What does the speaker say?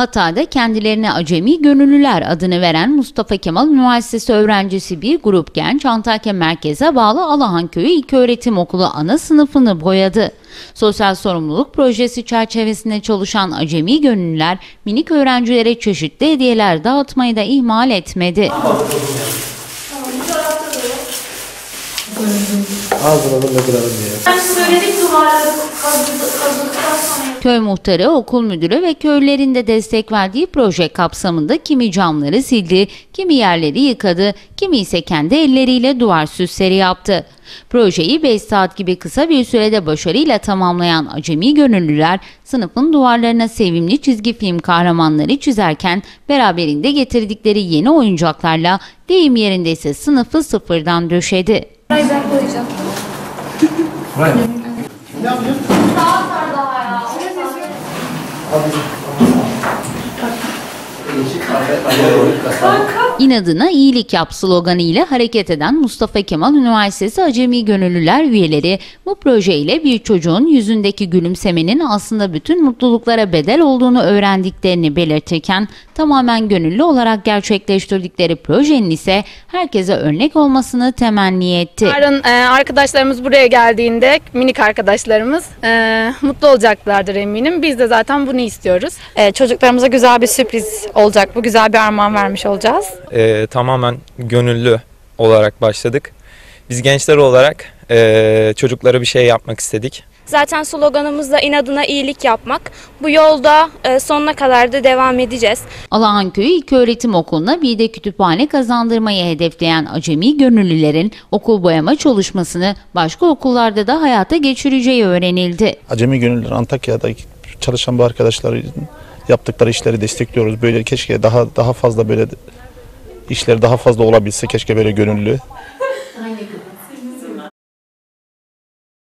Hatay'da kendilerine Acemi Gönüllüler adını veren Mustafa Kemal Üniversitesi öğrencisi bir grup genç Antakya merkeze bağlı Alahan Köyü İlköğretim Okulu ana sınıfını boyadı. Sosyal sorumluluk projesi çerçevesinde çalışan Acemi Gönüllüler minik öğrencilere çeşitli hediyeler dağıtmayı da ihmal etmedi. Ağzına bunu kırarım diye. Söyledik duvarları sonra. Köy muhtarı, okul müdürü ve köylerin de destek verdiği proje kapsamında kimi camları sildi, kimi yerleri yıkadı, kimi ise kendi elleriyle duvar süsleri yaptı. Projeyi 5 saat gibi kısa bir sürede başarıyla tamamlayan acemi gönüllüler sınıfın duvarlarına sevimli çizgi film kahramanları çizerken beraberinde getirdikleri yeni oyuncaklarla deyim yerinde ise sınıfı sıfırdan döşedi. Burayı ben koyacağım. Buraya mı? Daha İnadına iyilik yap sloganı ile hareket eden Mustafa Kemal Üniversitesi Acemi Gönüllüler üyeleri bu projeyle bir çocuğun yüzündeki gülümsemenin aslında bütün mutluluklara bedel olduğunu öğrendiklerini belirtirken tamamen gönüllü olarak gerçekleştirdikleri projenin ise herkese örnek olmasını temenni etti. Yarın e, arkadaşlarımız buraya geldiğinde minik arkadaşlarımız e, mutlu olacaklardır eminim. Biz de zaten bunu istiyoruz. Ee, çocuklarımıza güzel bir sürpriz olacak. Bu güzel bir armağan vermiş olacağız. e, tamamen gönüllü olarak başladık. Biz gençler olarak e, çocuklara bir şey yapmak istedik. Zaten sloganımız da inadına iyilik yapmak. Bu yolda e, sonuna kadar da devam edeceğiz. Alahan Köyü İlköğretim Okulu'na bir de kütüphane kazandırmayı hedefleyen acemi gönüllülerin okul boyama çalışmasını başka okullarda da hayata geçireceği öğrenildi. Acemi Gönüllüler Antakya'da çalışan bu arkadaşların yaptıkları işleri destekliyoruz. Böyle keşke daha daha fazla böyle işler daha fazla olabilse keşke böyle gönüllü